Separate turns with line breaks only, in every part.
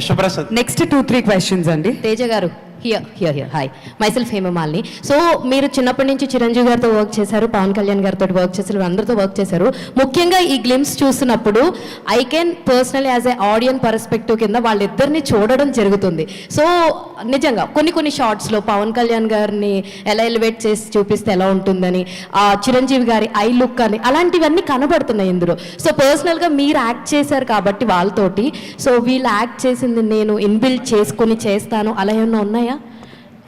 Vishwaprasad
next two three questions అండి.
తేజ గారు. Here here here hi myself Hemamalini so మీరు చిన్నప్పటి నుంచి చిరంజీవి గారితో వర్క్ చేశారు పవన్ కళ్యాణ్ గారితో వర్క్ చేశారు అందరితో వర్క్ చేశారు. ముఖ్యంగా ఈ గ్లిమ్స్ చూస్తున్నప్పుడు I can personal as a audience perspective కింద వాళ్ళిద్దరిని చూడడం జరుగుతుంది. సో నిజంగా కొన్ని కొన్ని షార్ట్స్లో పవన్ కళ్యాణ్ గారిని ఎలా ఎలివేట్ చేసి చూపిస్తే ఎలా ఉంటుందని ఆ చిరంజీవి గారి ఐ లుక్ అని అలాంటివన్నీ కనబడుతున్నాయి ఇందులో. సో పర్సనల్గా మీరు యాక్ట్ చేశారు కాబట్టి వాళ్ళతోటి సో వీళ్ళు యాక్ట్ చేసింది నేను ఇన్బిల్డ్ చేసుకొని చేస్తాను అలా ఏమన్నా ఉన్నాయా?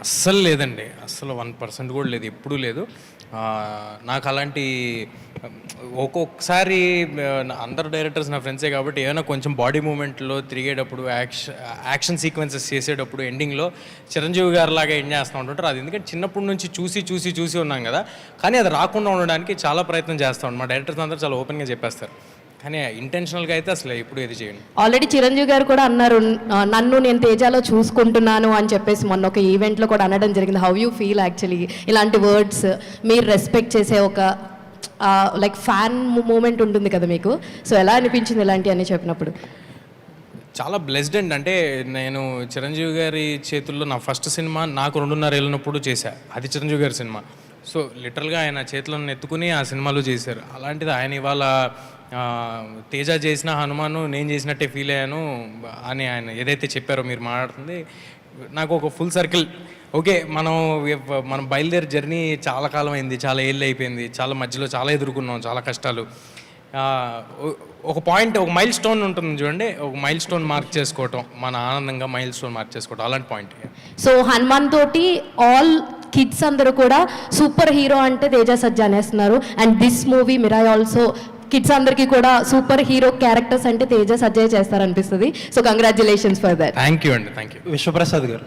అస్సలు లేదండి. అస్సలు వన్ పర్సెంట్ కూడా లేదు ఎప్పుడూ లేదు. నాకు అలాంటి ఒక్కొక్కసారి నా- అందరు డైరెక్టర్స్ నా ఫ్రెండ్సే కాబట్టి ఏమైనా కొంచెం బాడీ మూమెంట్లో తిరిగేటప్పుడు యాక్షన్ యాక్షన్ సీక్వెన్సెస్ చేసేటప్పుడు ఎండింగ్లో చిరంజీవి గారు లాగా ఎండ్ చేస్తూ ఉంటుంటారు అది. ఎందుకంటే చిన్నప్పటి నుంచి చూసి చూసి చూసి ఉన్నాం కదా. కానీ అది రాకుండా ఉండడానికి చాలా ప్రయత్నం చేస్తాం మా డైరెక్టర్స్ అందరూ చాలా ఓపెన్గా చెప్పేస్తారు. కానీ ఇంటెన్షనల్గా అయితే అసలు ఎప్పుడు ఏది చేయండి
ఆల్రెడీ చిరంజీవి గారు కూడా అన్నారు "ఆ, నన్ను నేను తేజాలో చూసుకుంటున్నాను అని చెప్పేసి మొన్న ఒక ఈవెంట్లో కూడా అనడం జరిగింది. హౌ యూ ఫీల్ యాక్చువల్లీ ఇలాంటి వర్డ్స్ మీరు రెస్పెక్ట్ చేసే ఒక లైక్ ఫ్యాన్ మూమెంట్ ఉంటుంది కదా మీకు? సో ఎలా అనిపించింది ఇలాంటివి అని చెప్పినప్పుడు?
చాలా బ్లెస్డ్ అండి. అంటే నేను చిరంజీవి గారి చేతుల్లో నా ఫస్ట్ సినిమా నాకు రెండున్నర వెళ్ళినప్పుడు చేశా. అది చిరంజీవి గారి సినిమా సో లిటరల్గా ఆయన చేతులను ఎత్తుకుని ఆ సినిమాలో చేశారు. అలాంటిది ఆయన ఇవాళ తేజ చేసిన హనుమాను నేను చేసినట్టే ఫీల్ అయ్యాను అని ఆయన ఏదైతే చెప్పారో మీరు మాట్లాడుతుంది. నాకు ఒక ఫుల్ సర్కిల్ ఓకే మనం మనం బయలుదేరి జర్నీ చాలా కాలం అయింది చాలా ఏళ్ళు అయిపోయింది చాలా మధ్యలో చాలా ఎదుర్కొన్నాం చాలా కష్టాలు. ఒక పాయింట్ ఒక మైల్ స్టోన్ ఉంటుంది చూడండి ఒక మైల్ స్టోన్ మార్క్ చేసుకోవటం మన ఆనందంగా మైల్ స్టోన్ మార్క్ చేసుకోవటం అలాంటి పాయింట్
సో హనుమాన్ తోటి ఆల్ కిడ్స్ అందరూ కూడా సూపర్ హీరో అంటే Teja Sajja అనేస్తున్నారు and this movie Mirai also kids అందరికీ కూడా సూపర్ హీరో క్యారెక్టర్స్ అంటే Teja సజ్జయ్ చేస్తారనిపిస్తుంది. So congratulations for that
thank you అండి థ్యాంక్ యూ
విశ్వప్రసాద్ గారు.